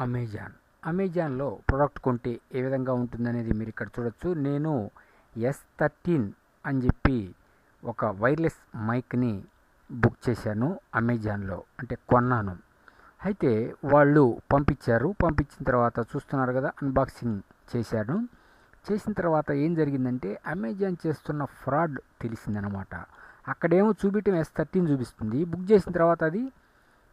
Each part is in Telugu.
అమెజాన్. అమెజాన్లో ప్రోడక్ట్ కొంటే ఏ విధంగా ఉంటుందనేది మీరు ఇక్కడ చూడొచ్చు. నేను ఎస్ థర్టీన్ అని చెప్పి ఒక వైర్లెస్ మైక్ని బుక్ చేశాను అమెజాన్లో అంటే కొన్నాను. అయితే వాళ్ళు పంపించారు. పంపించిన తర్వాత చూస్తున్నారు కదా అన్బాక్సింగ్ చేశాను. చేసిన తర్వాత ఏం జరిగిందంటే అమెజాన్ చేస్తున్న ఫ్రాడ్ తెలిసిందనమాట. అక్కడేమో చూపించడం ఎస్ థర్టీన్ చూపిస్తుంది. బుక్ చేసిన తర్వాత అది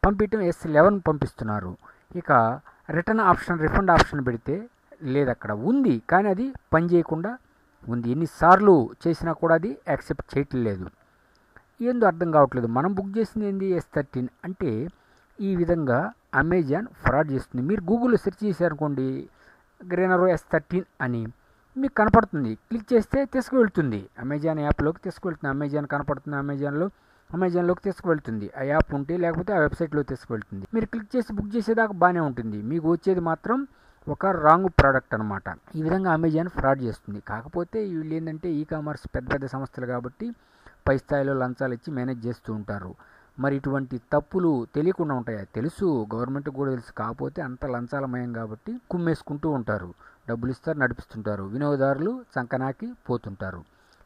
పంపించడం ఎస్ లెవెన్ పంపిస్తున్నారు. ఇక రిటర్న్ ఆప్షన్ రిఫండ్ ఆప్షన్ పెడితే లేదు అక్కడ ఉంది కానీ అది పని చేయకుండా ఉంది. ఎన్నిసార్లు చేసినా కూడా అది యాక్సెప్ట్ చేయట్లేదు. ఏందో అర్థం కావట్లేదు. మనం బుక్ చేసింది ఏంది? ఎస్ థర్టీన్ అంటే ఈ విధంగా అమెజాన్ ఫ్రాడ్ చేస్తుంది. మీరు గూగుల్లో సెర్చ్ చేశారనుకోండి గ్రీనరో ఎస్ థర్టీన్ అని మీకు కనపడుతుంది. క్లిక్ చేస్తే తీసుకువెళ్తుంది. అమెజాన్ యాప్లోకి తీసుకువెళ్తుంది. అమెజాన్ కనపడుతుంది అమెజాన్లో అమెజాన్లోకి తీసుకువెళ్తుంది. ఆ యాప్ ఉంటే లేకపోతే ఆ వెబ్సైట్లో తీసుకువెళ్తుంది. మీరు క్లిక్ చేసి బుక్ చేసేదాకా బాగానే ఉంటుంది. మీకు వచ్చేది మాత్రం ఒక రాంగ్ ప్రోడక్ట్ అనమాట ఈ విధంగా అమెజాన్ ఫ్రాడ్ చేస్తుంది. కాకపోతే వీళ్ళు ఏంటంటే ఈ కామర్స్ పెద్ద పెద్ద సంస్థలు కాబట్టి పై స్థాయిలో లంచాలు ఇచ్చి మేనేజ్ చేస్తూ ఉంటారు. మరి ఇటువంటి తప్పులు తెలియకుండా ఉంటాయి? తెలుసు. గవర్నమెంట్ కూడా తెలుసు. కాకపోతే అంత లంచాలమయం కాబట్టి కుమ్మేసుకుంటూ ఉంటారు. డబ్బులు ఇస్తారు నడిపిస్తుంటారు. వినియోగదారులు చంకనాకి పోతుంటారు.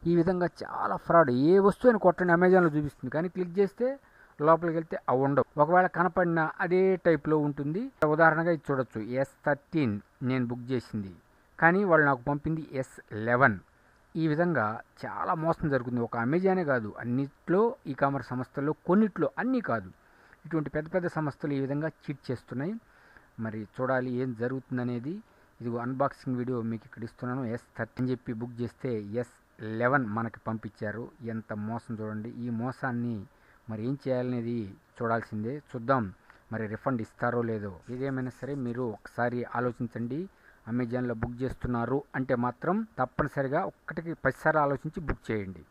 ఈ విధంగా చాలా ఫ్రాడ్. ఏ వస్తువుని కొట్టండి అమెజాన్లో చూపిస్తుంది. కానీ క్లిక్ చేస్తే లోపలికి వెళ్తే అవి ఉండవు. ఒకవేళ కనపడిన అదే టైప్లో ఉంటుంది. ఉదాహరణగా ఇది చూడొచ్చు. ఎస్ థర్టీన్ నేను బుక్ చేసింది. కానీ వాళ్ళు నాకు పంపింది ఎస్ లెవెన్ ఈ విధంగా చాలా మోసం జరుగుతుంది. ఒక అమెజానే కాదు అన్నిట్లో ఈ కామర్స్ సంస్థల్లో కొన్నిట్లో అన్నీ కాదు. ఇటువంటి పెద్ద పెద్ద సంస్థలు ఈ విధంగా చీట్ చేస్తున్నాయి. మరి చూడాలి ఏం జరుగుతుందనేది. ఇది అన్బాక్సింగ్ వీడియో మీకు ఇక్కడ ఇస్తున్నాను. ఎస్ థర్టీన్ చెప్పి బుక్ చేస్తే ఎస్ లెవెన్ మనకి పంపించారు. ఎంత మోసం చూడండి. ఈ మోసాన్ని మరి ఏం చేయాలనేది చూడాల్సిందే. చూద్దాం. మరి రిఫండ్ ఇస్తారో లేదో. ఏదేమైనా సరే మీరు ఒకసారి ఆలోచించండి. అమెజాన్లో బుక్ చేస్తున్నారు అంటే మాత్రం తప్పనిసరిగా ఒక్కటికి పదిసార్లు ఆలోచించి బుక్ చేయండి.